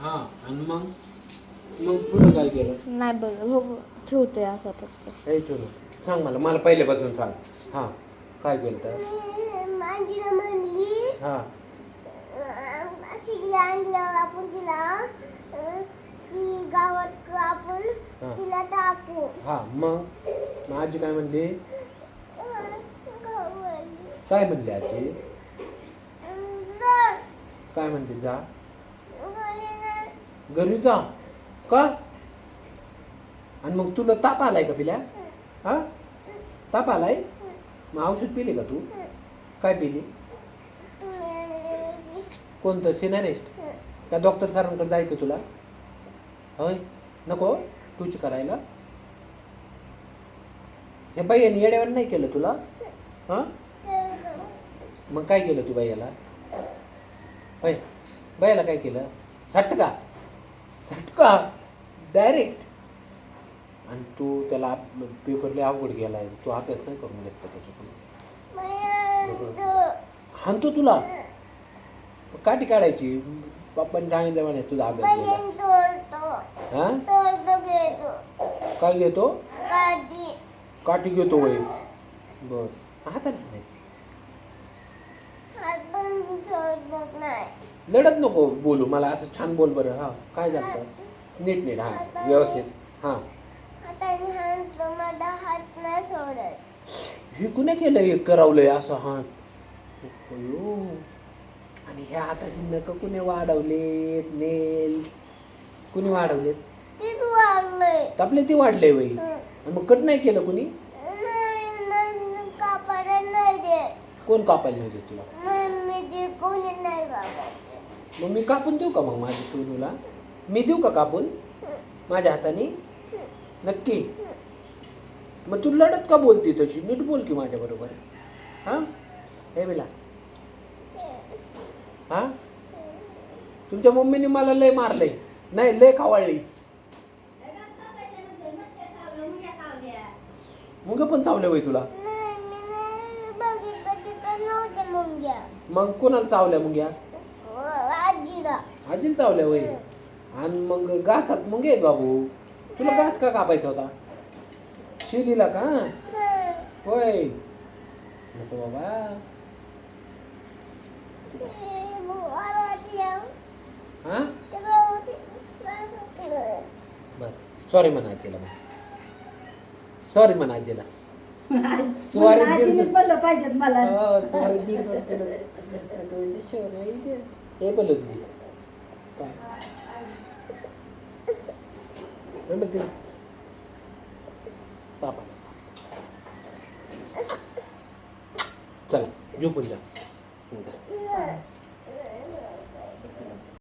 हा आणि मग मग पुढे काय केलं नाही बघ हो ठेवतोय असं फक्त हे ठेवलं सांग मला मला पहिल्यापासून सांग हा काय केलं तर माझीला म्हणली हा शिकली आणल्यावर आपण तिला की गावात आपण हा. तिला टाकू हा मग मग आजी काय म्हणली. काय म्हणली आजी. काय म्हणते जा. घरी जा का? आणि मग तुला ताप आलाय का पिल्या? हा? ताप आलाय? मग औषध पिले का तू? काय पिली? कोणतं? सिनारेस्ट? का डॉक्टर सरांकडे जायचं तुला? होय? नको? तूच करायला? हे बाईयाने येड्यावर नाही केलं तुला? हां? मग काय केलं तू बाईयाला होय? बाईला काय केलं? सटका? सटका डायरेक्ट आणि तू त्याला पेपरला अवघड गेलाय तू अभ्यास नाही करून घेतला त्याच्याकडून. हाणतो तुला. काठी काढायची. पप्पाने सांगितलं म्हणे तुझा अभ्यास गेला. हा? काय घेतो? काठी. घेतो वय. बर. हाताने नाही. लढत नको बोलू मला असं छान बोल बरं. हा काय झालं? नीट नीट हा व्यवस्थित. हा. हे कुणी केलं हे करवलंय असं हात? अयो. आणि ह्या हाताची नख कुणी वाढवलेत? नेल. कुणी वाढवलेत? आपले ते वाढले वय आणि मग कट नाही केलं कुणी? कोण कापायला नाही देत तुला? कोणी नाही मग मी कापून देऊ का मग माझ्या सोनूला? मी देऊ का कापून? माझ्या हाताने? नक्की? मग तू लढत का बोलती तशी? नीट बोल की माझ्या बरोबर. हा? हे बेला. हा? तुमच्या मम्मीने मला लय मारलंय. नाही लय खावाळली. मुंग पण चावले वय तुला? मग कोणाला चावल्या मुंग्या? आजीला. आजीला चावल्या वय आणि मग घासात मुंगे आहेत बाबू. तुला घास का कापायचा होता? शिरीला का? होय. नको बाबा. हा? बर. सॉरी म्हणा आजीला सॉरी म्हणा आजीला. बोललं पाहिजेत मला. सॉरी दीड दोन किलो हे काय? हे बघ पापा चल जा.